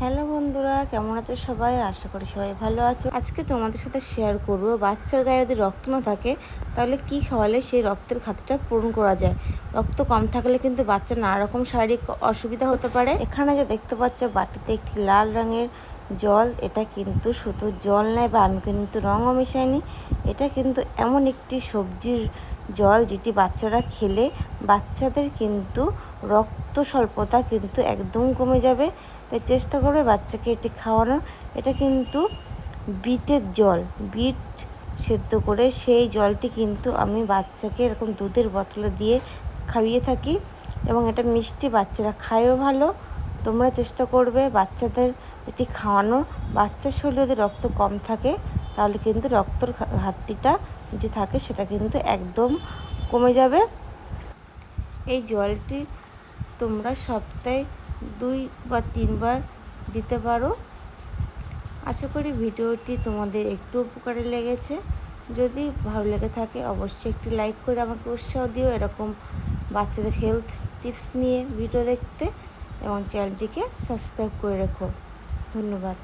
Hello বন্ধুরা, কেমন আছো সবাই? আশা করি সবাই ভালো আছো। আজকে তোমাদের সাথে শেয়ার করব, বাচ্চার গায়ে যদি রক্ত না থাকে, তাহলে কি খাওয়ালে সেই রক্তের খাতিটা পূরণ করা যায়? রক্ত কম থাকলে কিন্তু বাচ্চার নানা রকম শারীরিক অসুবিধা হতে পারে। এখানে যে দেখতে পাচ্ছ, বাটিতে একটি লাল রঙের জল, এটা কিন্তু শুধু জল নয় বা আমি কিন্তু রঙও মেশাইনি, এটা কিন্তু এমন একটি সবজির জল যেটি বাচ্চারা খেলে, বাচ্চাদের কিন্তু রক্ত স্বল্পতা কিন্তু একদম কমে যাবে। তাই চেষ্টা করবে বাচ্চাকে এটি খাওয়ানোর। এটা কিন্তু বিটের জল। বিট সেদ্ধ করে সেই জলটি কিন্তু আমি বাচ্চাকে এরকম দুধের বোতলে দিয়ে খাইয়ে থাকি এবং এটা মিষ্টি বাচ্চারা খায়ও ভালো। তোমরা চেষ্টা করবে বাচ্চাদের এটি খাওয়ানো বাচ্চার শরীরে যদি রক্ত কম থাকে, তাহলে কিন্তু রক্তর ঘাটতিটা যে থাকে সেটা কিন্তু একদম কমে যাবে। এই জলটি তোমরা সপ্তাহে দুই বা তিনবার দিতে পারো। আশা করি ভিডিওটি তোমাদের একটু উপকারে লেগেছে। যদি ভালো লেগে থাকে, অবশ্যই একটি লাইক করে আমাকে উৎসাহ দিও। এরকম বাচ্চাদের হেলথ টিপস নিয়ে ভিডিও দেখতে এবং চ্যানেলটিকে সাবস্ক্রাইব করে রেখো। ধন্যবাদ।